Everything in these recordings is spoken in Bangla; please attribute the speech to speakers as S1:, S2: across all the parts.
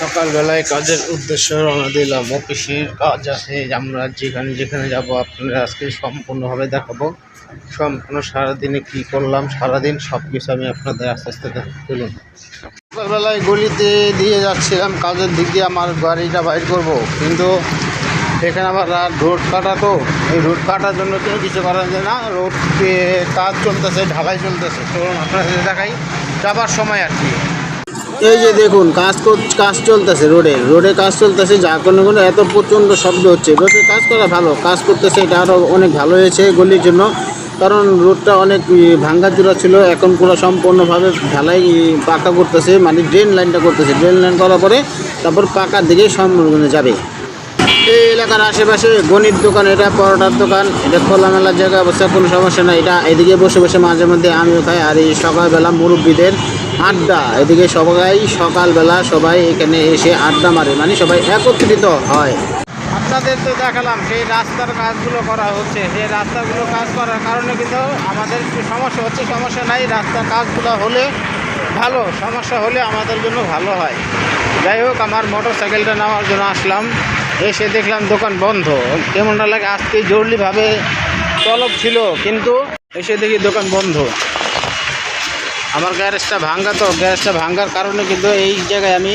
S1: সকালবেলায় কাজের উদ্দেশ্যে রওনা দিলাম। অফিসের কাজ আছে, আমরা যেখানে যেখানে যাব আপনাদের আজকে সম্পূর্ণভাবে দেখাবো। সম্পূর্ণ সারাদিনে কী করলাম, সারাদিন সব কিছু আমি আপনাদের আস্তে আস্তে তুলুন সকালবেলায় গলিতে দিয়ে যাচ্ছিলাম, কাজের দিক দিয়ে আমার গাড়িটা বাইর করব। কিন্তু এখানে আবার রোড কাটা তো। এই রোড কাটার জন্য তো কিছু করা যায় না। রোড কাজ চলতেছে, ঢালাই চলতেছে। তো আপনাদের দেখাই। যাবার সময় আর কি। এই যে দেখুন, কাজ কাজ চলতেছে রোডে। রোডে কাজ চলতেছে যা কোনো কোনো এত প্রচণ্ড শব্দ হচ্ছে। রোডে কাজ করা ভালো, কাজ করতেছে এটা আরও অনেক ভালো হয়েছে গলির জন্য। কারণ রোডটা অনেক ভাঙ্গাচুরা ছিল, এখন পুরো সম্পূর্ণভাবে ঢালাই পাকা করতেছে মানে ড্রেন লাইনটা করতেছে। ড্রেন লাইন করার পরে তারপর পাকার দিকে সম্পূর্ণ যাবে। এলাকার আশেপাশে গণিত দোকান, এটা পরোটার দোকান, এটা খোলামেলা জায়গা অবস্থা, কোনো সমস্যা নাই। এটা এদিকে বসে বসে মাঝে মধ্যে আমিও খাই, আর এই সকালবেলা মুরব্বীদের আড্ডা। এদিকে সবাই সকালবেলা সবাই এখানে এসে আড্ডা মারে মানে সবাই একত্রিত হয়। আপনাদের তো দেখালাম, সেই রাস্তার কাজগুলো করা হচ্ছে। সেই রাস্তাগুলো কাজ করার কারণে কিন্তু আমাদের একটু সমস্যা হচ্ছে, সমস্যা নাই। রাস্তার কাজগুলো হলে ভালো, সমস্যা হলে আমাদের জন্য ভালো হয়। যাই হোক, আমার মোটর সাইকেলটা নেওয়ার জন্য আসলাম। এসে দেখলাম দোকান বন্ধ। কেমনটা লাগে? আজকে জরুরিভাবে তলব ছিল, কিন্তু এসে দেখি দোকান বন্ধ। আমার গ্যারেজটা ভাঙ্গা তো, গ্যারেজটা ভাঙ্গার কারণে কিন্তু এই জায়গায় আমি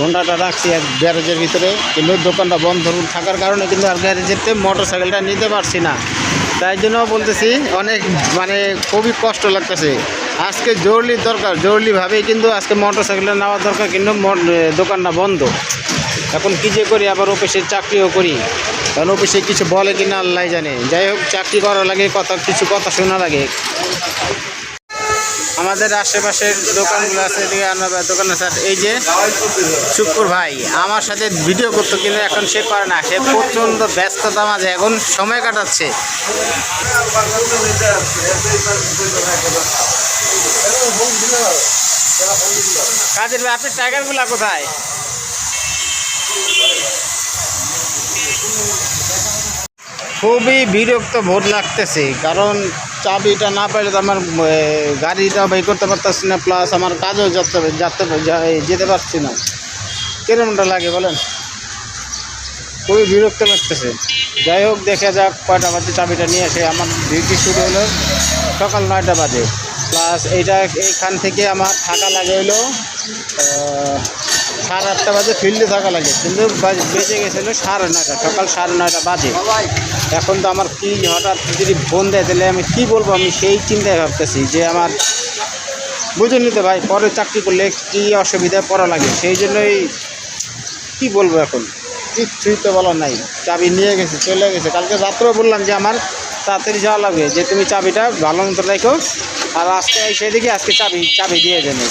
S1: হোন্ডাটা রাখছি এক গ্যারেজের ভিতরে। কিন্তু দোকানটা বন্ধ থাকার কারণে কিন্তু আর গ্যারেজেতে মোটর সাইকেলটা নিতে পারছি না। তাই জন্য বলতেছি, অনেক মানে খুবই কষ্ট লাগতেছে। আজকে জরুরি দরকার জরুরিভাবেই কিন্তু আজকে মোটর সাইকেলটা নেওয়া দরকার কিন্তু দোকানটা বন্ধ। এখন কী যে করি, আবার অফিসের চাকরিও করি। কারণ অফিসে কিছু বলে কি না আল্লাহ জানে। যাই হোক, চাকরি করা লাগে, কথা, কিছু কথা শোনা লাগে। আমাদের আশেপাশের দোকানগুলো আছে দোকান আছে। এই যে শুক্র ভাই, আমার সাথে ভিডিও করতো কিন্তু এখন সে করে না। সে প্রচণ্ড ব্যস্ততা মাঝে এখন সময় কাটাচ্ছে। কাজের ভাই আপনার টাইগারগুলো কোথায়? খুবই বিরক্ত ভোট লাগতেছে, কারণ চাবিটা না পাইলে তো আমার গাড়িটা বাই করতে পারতেছি না প্লাস আমার কাজও যেতে যাতে যেতে পারছি না। কিরমটা লাগে বলেন? খুবই বিরক্ত লাগতেছে। যাই হোক, দেখা যাক কয়টা বাজে চাবিটা নিয়ে এসে আমার ডিউটি শুরু হলো সকাল নয়টা বাজে। প্লাস এইটা এইখান থেকে আমার থাকা লাগে হলো সাড়ে আটটা বাজে ফিল্ডে থাকা লাগে। কিন্তু বেঁচে গেছিল সাড়ে নয়টা, সকাল সাড়ে নয়টা বাজে। এখন তো আমার কি হঠাৎ যদি ফোন দেয়, তাহলে আমি কি বলব? আমি সেই চিন্তায় ভাবতেছি যে আমার, বুঝে নিতে ভাই, পরে চাকরি করলে কি অসুবিধায় পড়া লাগে? সেই জন্যই কি বলব এখন? কিচ্ছুই তো বলার নাই। চাবি নিয়ে গেছে, চলে গেছে। কালকে রাত্রেও বললাম যে আমার তাড়াতাড়ি যাওয়া লাগবে। যে তুমি চাবিটা ভালো মতো রেখো, আর আজকে সেদিকে আজকে চাবি চাবি দিয়ে দেবে